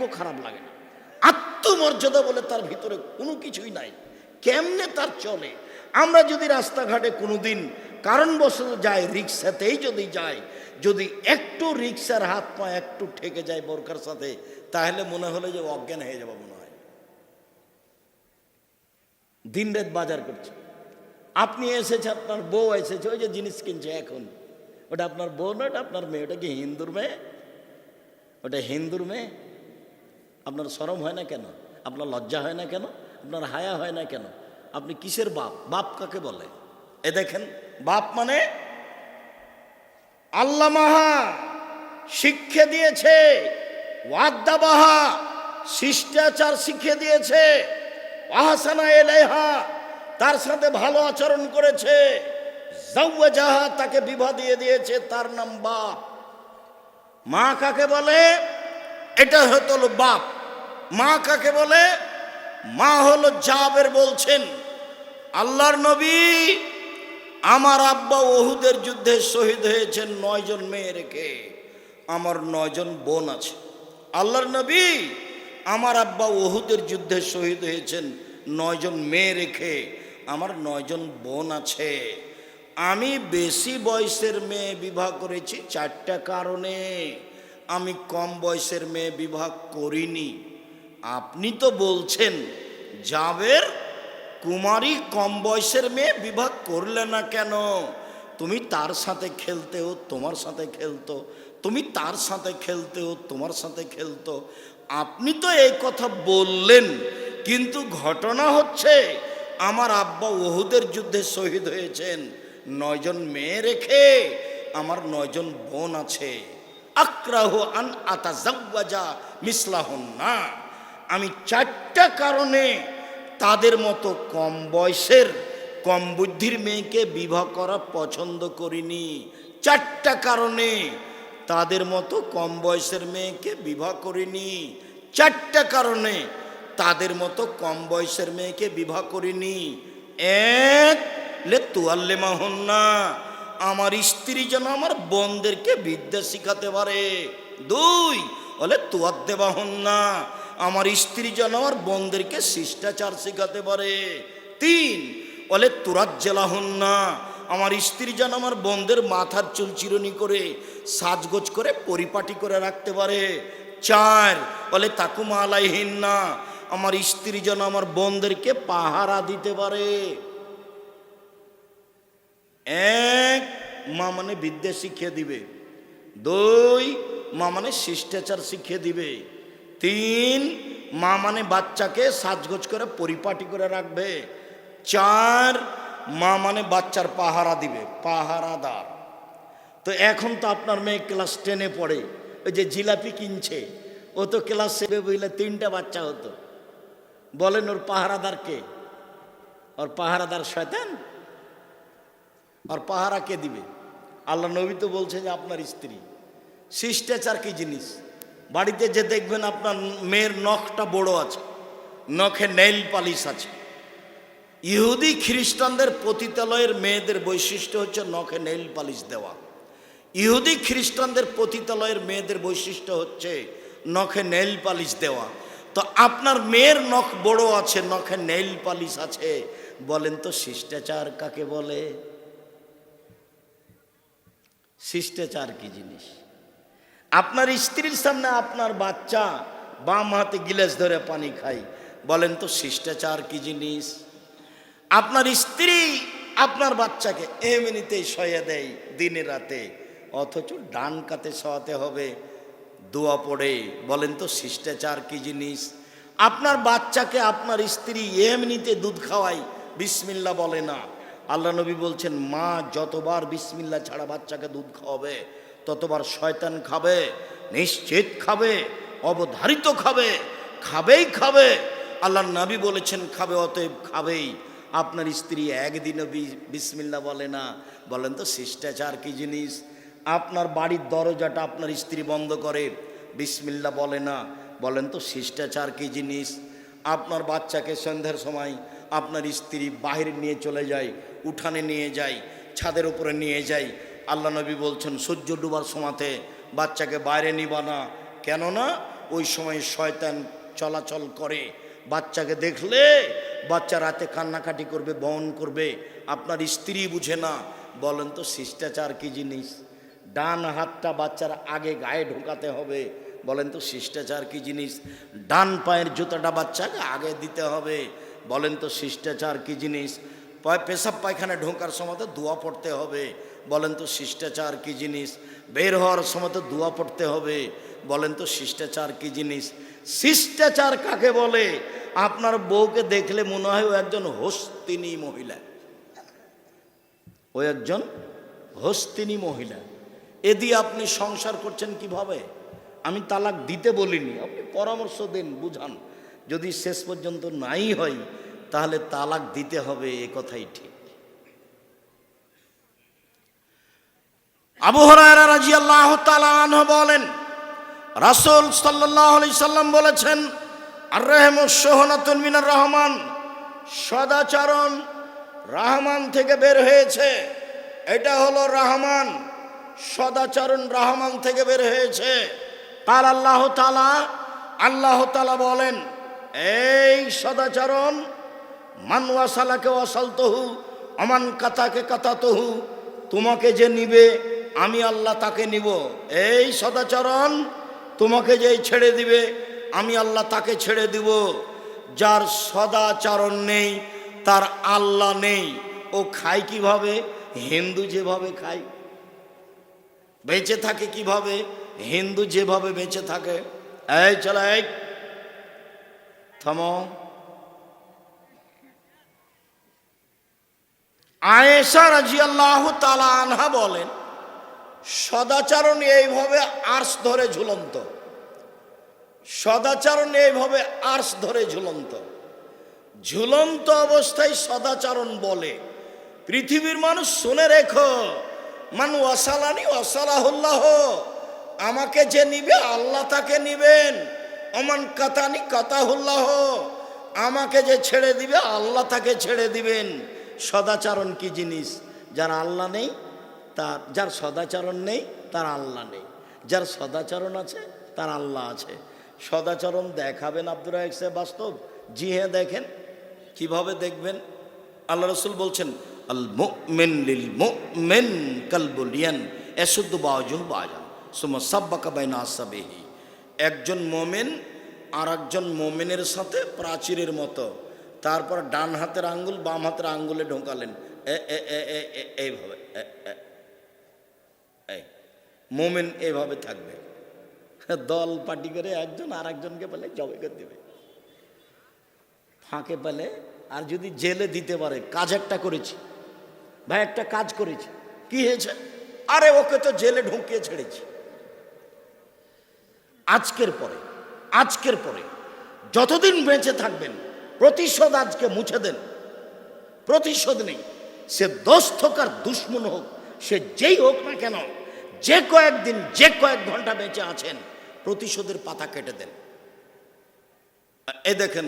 একটুকু খারাপ লাগে না। আত্মমর্যাদা বলে তার ভিতরে কোনো কিছুই নাই। কেমনে তার চলে? আমরা যদি রাস্তাঘাটে কোনোদিন কারণবশত যাই, রিক্সাতেই যদি যাই, যদি একটু রিক্সার হাত পা একটু ঠেকে যায় বোরকার সাথে, তাহলে মনে হলো যে অজ্ঞান হয়ে যাব মনে হয়। দিন রাত বাজার করছে। আপনি এসেছে, আপনার বউ এসেছে, ওই যে জিনিস কিনছে এখন। ওটা আপনার বউ না, ওটা আপনার মেয়ে, ওটা কি হিন্দুর মেয়ে? ওটা হিন্দুর মেয়ে? আপনার সরম হয় না কেন? আপনার লজ্জা হয় না কেন? আপনার হায়া হয় না কেন? আপনি কিসের বাপ? বাপ কাকে বলে? এ দেখেন, বাপ মানে আল্লাহ মাহা শিক্ষা দিয়েছে, ওয়াদ্দাবাহা, শিষ্টাচার শিখিয়ে দিয়েছে, আহসানা এলেহা তার সাথে ভালো আচরণ করেছে জাহা তাকে বিবাহ দিয়ে দিয়েছে, তার নাম বাপ। মা কাকে বলে? এটা হতো বাপ। মা কাকে বলে? মা হলো জাবের বলছেন, আল্লাহর নবী আমার আব্বা ওহুদের যুদ্ধে শহীদ হয়েছেন নয়জন মেয়ে রেখে আমার নয়জন বোন আছে। আল্লাহর নবী আমার আব্বা ওহুদের যুদ্ধে শহীদ হয়েছেন নয়জন মেয়ে রেখে আমার নয়জন বোন আছে। আমি বেশি বয়সের মেয়ে বিবাহ করেছি চারটা কারণে। আমি কম বয়সের মেয়ে বিবাহ করিনি। আপনি তো বলছেন, জাবের কুমারী কম বয়সের মেয়ে বিবাহ করলে না কেন? তুমি তার সাথে খেলতেও তোমার সাথে খেলতো, তুমি তার সাথে খেলতেও তোমার সাথে খেলতো। আপনি তো এই কথা বললেন, কিন্তু ঘটনা হচ্ছে, আমার আব্বা ওহুদের যুদ্ধে শহীদ হয়েছেন। নয়জন মেয়ে রেখে আমার নয়জন বোন আছে। আক্রাহ আন আতা মিসলাহন না আমি চারটা কারণে তাদের মতো কম বয়সের, কম বুদ্ধির মেয়েকে বিবাহ করা পছন্দ করিনি। চারটা কারণে তাদের মতো কম বয়সের মেয়েকে বিবাহ করিনি। চারটা কারণে তাদের মতো কম বয়সের মেয়েকে বিবাহ করিনি। এক, লে তুয়াল্লে মাহন না আমার স্ত্রী যেন আমার বোনদেরকে বিদ্যা শিখাতে পারে। দুই বলে তুয়ার দেবাহন না আমার স্ত্রী যেন আমার বোনদেরকে শিষ্টাচার শেখাতে পারে। তিন, বলে তুরাত জেলাহন না আমার স্ত্রী যেন আমার বোনদের মাথার চুল চিরনি করে, সাজগোজ করে, পরিপাটি করে রাখতে পারে। চার, বলে তাকুমা আলাইহীন না আমার স্ত্রী যেন আমার বোনদেরকে পাহারা দিতে পারে। এক, মা মানে বিদ্যা শিখিয়ে দিবে। দুই, মা মানে শিষ্টাচার শিখিয়ে দিবে। তিন, মা মানে বাচ্চাকে সাজগোজ করে পরিপাটি করে রাখবে। চার, মা মানে বাচ্চার পাহারা দিবে, পাহারাদার। তো এখন তো আপনার মেয়ে ক্লাস টেনে পড়ে, ওই যে জিলাপি কিনছে, ও তো ক্লাস সেভে বুঝলে তিনটা বাচ্চা হতো। বলেন ওর পাহারাদার কে? ওর পাহারাদার শয়তান? আর পাহারা কে দিবে? আল্লাহ নবী তো বলছে যে আপনার স্ত্রী। শিষ্টাচার কি জিনিস? বাড়িতে যে দেখবেন আপনার মেয়ের নখটা বড় আছে, নখে নেইল পালিশ আছে। ইহুদি খ্রিস্টানদের পতিতালয়ের মেয়েদের বৈশিষ্ট্য হচ্ছে নখে নেইল পালিশ দেওয়া। ইহুদি খ্রিস্টানদের পতিতালয়ের মেয়েদের বৈশিষ্ট্য হচ্ছে নখে নেইল পালিশ দেওয়া। তো আপনার মেয়ের নখ বড় আছে, নখে নেইল পালিশ আছে, বলেন তো শিষ্টাচার কাকে বলে? শিষ্টাচার কি জিনিস? আপনার স্ত্রীর সামনে আপনার বাচ্চা বাম হাতে গিলাস ধরে পানি খাই বলেন তো শিষ্টাচার কি জিনিস? আপনার স্ত্রী আপনার বাচ্চাকে এমনিতেই শয়ে দেয় দিনে রাতে, অথচ ডান কাতে শোয়াতে হবে, দোয়া পড়ে। বলেন তো শিষ্টাচার কি জিনিস? আপনার বাচ্চাকে আপনার স্ত্রী এমনিতে দুধ খাওয়াই বিসমিল্লা বলে না। আল্লাহ নবী বলছেন, মা, যতবার বিসমিল্লা ছাড়া বাচ্চাকে দুধ খাওয়াবে ততবার শয়তান খাবে, নিশ্চিত খাবে, অবধারিত খাবে, খাবেই খাবে। আল্লাহ নবী বলেছেন, খাবে অতএব খাবেই। আপনার স্ত্রী একদিনও বিসমিল্লা বলে না। বলেন তো, শিষ্টাচার কি জিনিস? আপনার বাড়ির দরজাটা আপনার স্ত্রী বন্ধ করে, বিসমিল্লা বলে না। বলেন তো, শিষ্টাচার কি জিনিস? আপনার বাচ্চাকে সন্ধ্যার সময় আপনার স্ত্রী বাহিরে নিয়ে চলে যায়, উঠানে নিয়ে যায়, ছাদের উপরে নিয়ে যায় আল্লাহ নবী বলছেন সূর্য ডুবার সময়তে বাচ্চাকে বাইরে নিবা না। কেননা ওই সময় শয়তান চলাচল করে। বাচ্চাকে দেখলে বাচ্চা রাতে কান্নাকাটি করবে, বহন করবে। আপনার স্ত্রী বুঝে না। বলেন তো, শিষ্টাচার কি জিনিস? ডান হাতটা বাচ্চার আগে গায়ে ঢোকাতে হবে। বলেন তো, শিষ্টাচার কি জিনিস? ডান পায়ের জুতাটা বাচ্চাকে আগে দিতে হবে। বলেন তো, শিষ্টাচার কি জিনিস? পেশাব পায়খানা ঢোকার সময় তো দোয়া পড়তে হবে। বলেন তো শিষ্টাচার কি জিনিস? বের হওয়ার সময় তো দোয়া পড়তে হবে। বলেন তো শিষ্টাচার কি জিনিস? শিষ্টাচার কাকে বলে? আপনার বউকে দেখলে মনে হয় ও একজন হস্তিনী মহিলা। ও একজন হস্তিনী মহিলা। এ দিয়ে আপনি সংসার করছেন কীভাবে? আমি তালাক দিতে বলিনি। আপনি পরামর্শ দেন, বুঝান। যদি শেষ পর্যন্ত নাই হয় তাহলে তালাক দিতে হবে, এ কথাই ঠিক। আবু হরায়রা রাদিয়াল্লাহু তাআলা আনহু বলেন, রাসূল সাল্লাল্লাহু আলাইহি সাল্লাম বলেছেন আর রহমুস সোহনাতুন মিনার রহমান। সদাচরণ রাহমান থেকে বের হয়েছে। এটা হলো রহমান, সদাচরণ রহমান থেকে বের হয়েছে। কাল আল্লাহ তালা আল্লাহ তালা বলেন, এই সদাচরণ মান ওয়াসালাকে ওয়াসালতহু, অমান কাতাকে কাতা তহু তোমাকে যে নিবে, আমি আল্লাহ তাকে নিব। এই সদাচরণ তোমাকে যে ছেড়ে দিবে, আমি আল্লাহ তাকে ছেড়ে দিব। যার সদাচরণ নেই, তার আল্লাহ নেই। ও খায় কীভাবে? হিন্দু যেভাবে খায়। বেঁচে থাকে কীভাবে? হিন্দু যেভাবে বেঁচে থাকে। এই, চলো এই। থামো। আয়েশা রাজিয়াল্লাহ তালা আনহা বলেন সদাচরণ এইভাবে আর্স ধরে ঝুলন্ত। সদাচরণ এইভাবে আর্স ধরে ঝুলন্ত। ঝুলন্ত অবস্থায় সদাচরণ বলে, পৃথিবীর মানুষ শুনে রেখো, মান ওয়াসালানি ওয়াসালাহুল্লাহ, আমাকে যে নিবে আল্লাহ তাকে নিবেন। অমান কাতানি কাতাহুল্লাহ, আমাকে যে ছেড়ে দিবে আল্লাহ তাকে ছেড়ে দিবেন। সদাচরণ কি জিনিস? যার আল্লাহ নেই, তার, যার সদাচরণ নেই, তার আল্লাহ নেই। যার সদাচরণ আছে, তার আল্লাহ আছে। সদাচরণ দেখাবেন আব্দুর রাহেক সাহেব বাস্তব। জি হ্যাঁ দেখেন। কীভাবে দেখবেন? আল্লাহ রসুল বলছেন, আল মুমিন লিল মুমিন কালবুলিয়ান বাজুহ বাজান সুমা সাব্বাকা বাইনা আসাবেহি। একজন মোমেন আর একজন মোমেনের সাথে প্রাচীরের মতো। তারপর ডান হাতের আঙ্গুল, বাম হাতের আঙ্গুলে ঢোকালেন। এইভাবে মোমেন এভাবে থাকবে। দল পার্টি করে একজন আর একজনকে পেলে জবে করে দেবে। ফাঁকে পেলে, আর যদি জেলে দিতে পারে, কাজ একটা করেছি। ভাই, একটা কাজ করেছি। কি হয়েছে? আরে, ওকে তো জেলে ঢুকিয়ে ছেড়েছি। আজকের পরে আজকের পরে, যতদিন বেঁচে থাকবেন প্রতিশোধ আজকে মুছে দেন। প্রতিশোধ নেই। সে দোস্ত হোক আর দুশ্মন হোক, সে যেই হোক না কেন, যে কয়েকদিন, যে কয়েক ঘণ্টা বেঁচে আছেন, প্রতিশোধের পাতা কেটে দেন। এ দেখেন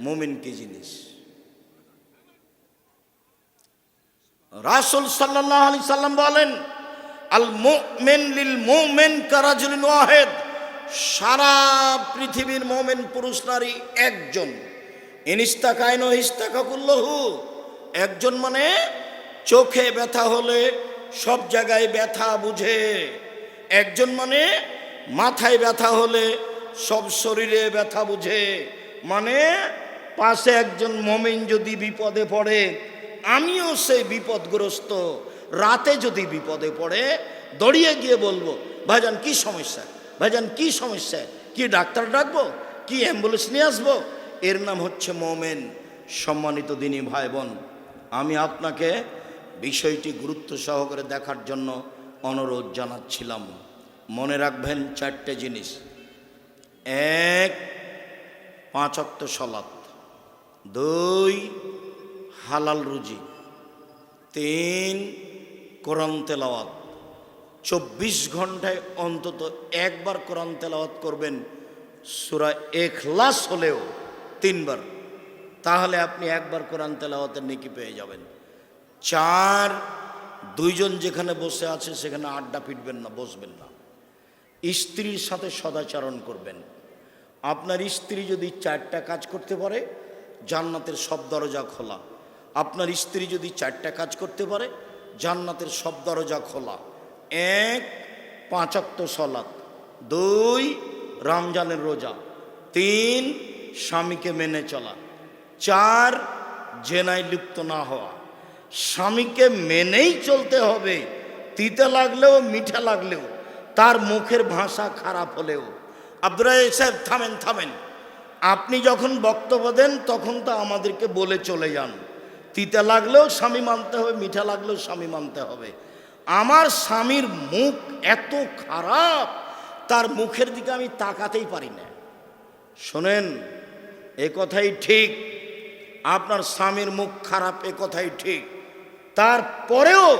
মোমিন কি জিনিস। রাসুল সাল্লাহ আলি সাল্লাম বলেন, আল মোমেন লিল মোমেন কারাজুলিন ওয়াহেদ। সারা পৃথিবীর মোমেন পুরুষ নারী একজন। ইনিস্তা কায়ন হিস্তাকা কুল্লহু একজন মানে চোখে ব্যথা হলে সব জায়গায় ব্যথা বুঝে। একজন মানে মাথায় ব্যথা হলে সব শরীরে ব্যথা বুঝে। মানে পাশে একজন মমিন যদি বিপদে পড়ে, আমিও সেই বিপদগ্রস্ত। রাতে যদি বিপদে পড়ে, দড়িয়ে গিয়ে বলব, ভাইজান, কি সমস্যা? ভাইজান, কি সমস্যা? কি ডাক্তার ডাকবো? কি অ্যাম্বুলেন্স নিয়ে আসব? এর নাম হচ্ছে মোমেন, সম্মানিত দিনী ভাই বোন আমি আপনাকে বিষয়টি গুরুত্ব সহকারে দেখার জন্য অনুরোধ জানাচ্ছিলাম। মনে রাখবেন চারটে জিনিস। এক, পাঁচ অক্ত সলাৎ দুই, হালাল রুজি। তিন, কোরআন তেলাওয়াত। চব্বিশ ঘন্টায় অন্তত একবার কোরআন তেলাওয়াত করবেন। সুরা এখলাস হলেও তিনবার। তাহলে আপনি একবার কোরআন তেলাওয়াতের নেকি পেয়ে যাবেন। চার, দুইজন যেখানে বসে আছে সেখানে আড্ডা পিটবেন না, বসবেন না। স্ত্রীর সাথে সদাচরণ করবেন। আপনার স্ত্রী যদি চারটা কাজ করতে পারে, জান্নাতের সব দরজা খোলা। আপনার স্ত্রী যদি চারটা কাজ করতে পারে, জান্নাতের সব দরজা খোলা। এক পাঁচাত্ত সলাৎ। দুই, রমজানের রোজা। তিন স্বামীকে মেনে চলা। চার, জেনায় লিপ্ত না হওয়া। স্বামীকে মেনেই চলতে হবে। তিতে লাগলেও, মিঠা লাগলেও। তার মুখের ভাষা খারাপ হলেও। আব্দুর সাহেব, থামেন থামেন। আপনি যখন বক্তব্য দেন, তখন তো আমাদেরকে বলে চলে যান। তিতে লাগলেও স্বামী মানতে হবে, মিঠা লাগলেও স্বামী মানতে হবে। আমার স্বামীর মুখ এত খারাপ, তার মুখের দিকে আমি তাকাতেই পারি না। শোনেন এ কথাই ঠিক। আপনার স্বামীর মুখ খারাপ, এ কথাই ঠিক। তারপরেও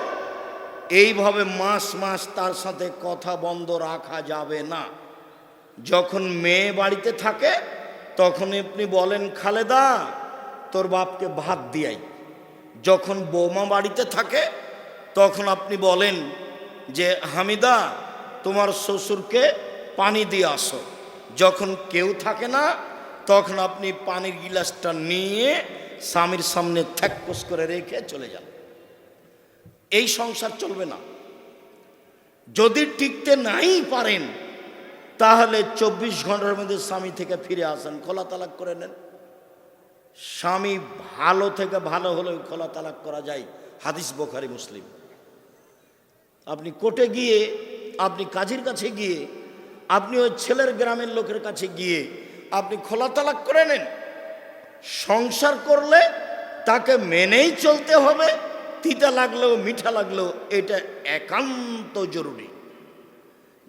এইভাবে মাস মাস তার সাথে কথা বন্ধ রাখা যাবে না। যখন মেয়ে বাড়িতে থাকে, তখন আপনি বলেন, খালেদা, তোর বাপকে ভাত দিয়াই। যখন বৌমা বাড়িতে থাকে, তখন আপনি বলেন যে, হামিদা, তোমার শ্বশুরকে পানি দিয়ে আসো। যখন কেউ থাকে না তখন আপনি পানির গিলাসটা নিয়ে স্বামীর সামনে থ্যাকপোস করে রেখে চলে যান। এই সংসার চলবে না। যদি টিকতে নাই পারেন, তাহলে চব্বিশ ঘণ্টার মধ্যে স্বামী থেকে ফিরে আসেন, খোলা তালাক করে নেন। স্বামী ভালো থেকে ভালো হলেও খোলা তালাক করা যায়, হাদিস বোখারি, মুসলিম। আপনি কোর্টে গিয়ে, আপনি কাজের কাছে গিয়ে আপনি ওই ছেলের গ্রামের লোকের কাছে গিয়ে আপনি খোলা তালাক করে নেন। সংসার করলে তাকে মেনেই চলতে হবে, তিতা লাগলেও মিঠা লাগলেও এটা একান্ত জরুরি।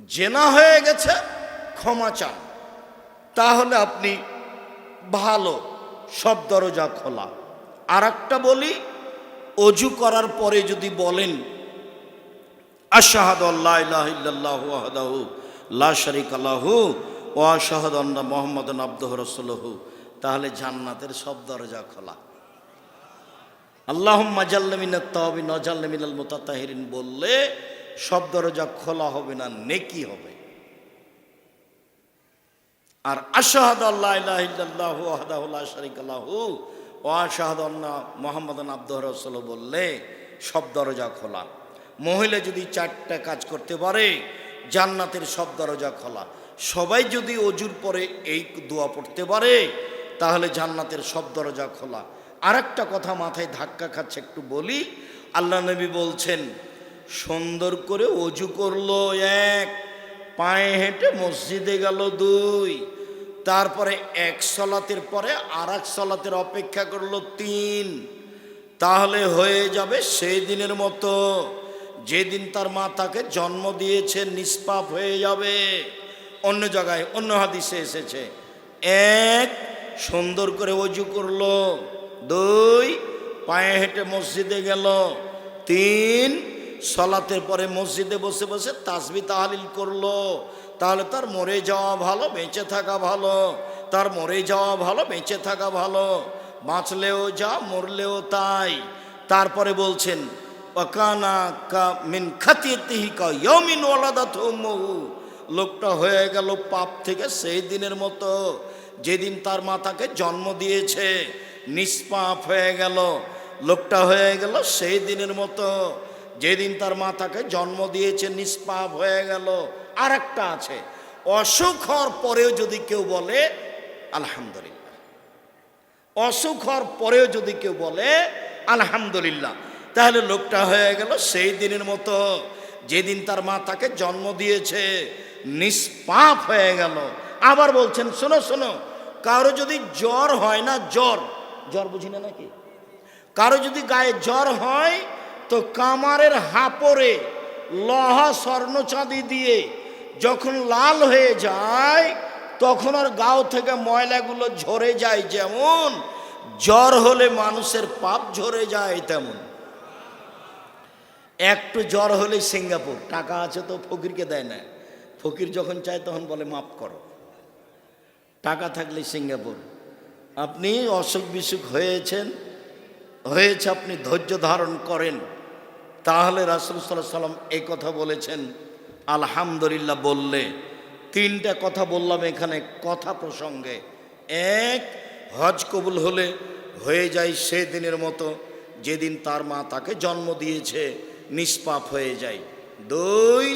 জেনা হয়ে গেছে, ক্ষমা চান। তাহলে আপনি ভালো, সব দরজা খোলা। আর একটা বলি, অজু করার পরে যদি বলেন, আশাহাদ আল্লাহ ওয়াহদাহু লা শারিকা লাহু আন্না মুহাম্মাদান আবদুহু রাসূলুহু। তাহলে জান্নাতের সব দরজা খোলা। তাওবিন ওয়া জাল্লা মিনাল মুতাতাহিরিন বললে সব দরজা খোলা হবে না, নেকি হবে। আর আশাহাদ আল্লাহ ওয়াহদাহু লা শারিকা লাহু ওয়া আশহাদু আন্না মুহাম্মাদান আবদুহু রাসূলুহু বললে সব দরজা খোলা। মহিলা যদি চারটা কাজ করতে পারে, জান্নাতের সব দরজা খোলা। সবাই যদি অজুর পরে এই দোয়া পড়তে পারে, তাহলে জান্নাতের সব দরজা খোলা। আর একটা কথা মাথায় ধাক্কা খাচ্ছে, একটু বলি। আল্লাহ নবী বলছেন, সুন্দর করে অজু করল এক, পায়ে হেঁটে মসজিদে গেল দুই, তারপরে এক সলাতের পরে আর এক সলাতের অপেক্ষা করল তিন। তাহলে হয়ে যাবে সেই দিনের মতো, যেদিন তার মা তাকে জন্ম দিয়েছে, নিষ্পাপ হয়ে যাবে। অন্য জায়গায়, অন্য হাদিসে এসেছে। এক, সুন্দর করে অজু করল। দুই, পায়ে হেঁটে মসজিদে গেল। তিন, সলাতের পরে মসজিদে বসে বসে তাসবি তাহালিল করল। তাহলে তার মরে যাওয়া ভালো, বেঁচে থাকা ভালো। তার মরে যাওয়া ভালো, বেঁচে থাকা ভালো। বাঁচলেও যা, মরলেও তাই। তারপরে বলছেন অকানা কা মিন খাতিহি কা ইয়মিন ওয়ালাদাত উম্মুহু লোকটা হয়ে গেল পাপ থেকে সেই দিনের মতো। যেদিন তার মাতাকে জন্ম দিয়েছে, নিষ্পাপ হয়ে গেল। লোকটা হয়ে গেল সেই দিনের মতো। যেদিন তার মাতাকে জন্ম দিয়েছে, নিষ্পাপ হয়ে গেল। আর একটা আছে, অসুখ হওয়ার পরেও যদি কেউ বলে, আলহামদুলিল্লাহ। অসুখ হওয়ার পরেও যদি কেউ বলে, আলহামদুলিল্লাহ। তাহলে লোকটা হয়ে গেল সেই দিনের মতো। যেদিন তার মা তাকে জন্ম দিয়েছে, নিষ্পাপ হয়ে গেল। আবার বলছেন, শোনো শোনো, কারও যদি জ্বর হয় না, জ্বর জ্বর বুঝি না নাকি? কারও যদি গায়ে জ্বর হয়, তো কামারের হাপরে লহা স্বর্ণ চাঁদি দিয়ে যখন লাল হয়ে যায়, তখন আর গাও থেকে ময়লাগুলো ঝরে যায় যেমন, জ্বর হলে মানুষের পাপ ঝরে যায় তেমন। একটু জ্বর হলে সিঙ্গাপুর। টাকা আছে তো ফকিরকে দেয় না। ফকির যখন চায় তখন বলে, মাফ করো। টাকা থাকলে সিঙ্গাপুর। আপনি অসুখ বিসুখ হয়েছেন, হয়েছে আপনি ধৈর্য ধারণ করেন। তাহলে রাসুল সাল্লাহ সাল্লাম এই কথা বলেছেন। আলহামদুলিল্লাহ বললে। তিনটা কথা বললাম এখানে কথা প্রসঙ্গে। এক, হজ কবুল হলে হয়ে যায় সে দিনের মতো। যেদিন তার মা তাকে জন্ম দিয়েছে নিষ্পাপ হয়ে যায়। দুই,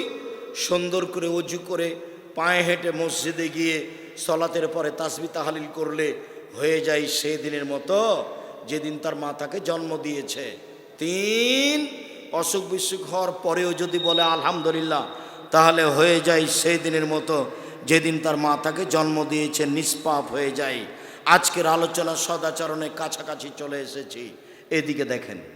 সুন্দর করে অজু করে পায়ে হেঁটে মসজিদে গিয়ে সলাতের পরে তাসবি তাহালিল করলে হয়ে যায় সে দিনের মতো যেদিন তার মা তাকে জন্ম দিয়েছে। তিন, অসুখ বিসুখ হওয়ার পরেও যদি বলে আলহামদুলিল্লাহ, তাহলে হয়ে যায় সেই দিনের মতো যেদিন তার মা তাকে জন্ম দিয়েছে, নিষ্পাপ হয়ে যায়। আজকের আলোচনা সদাচরণে কাছাকাছি চলে এসেছি। এদিকে দেখেন।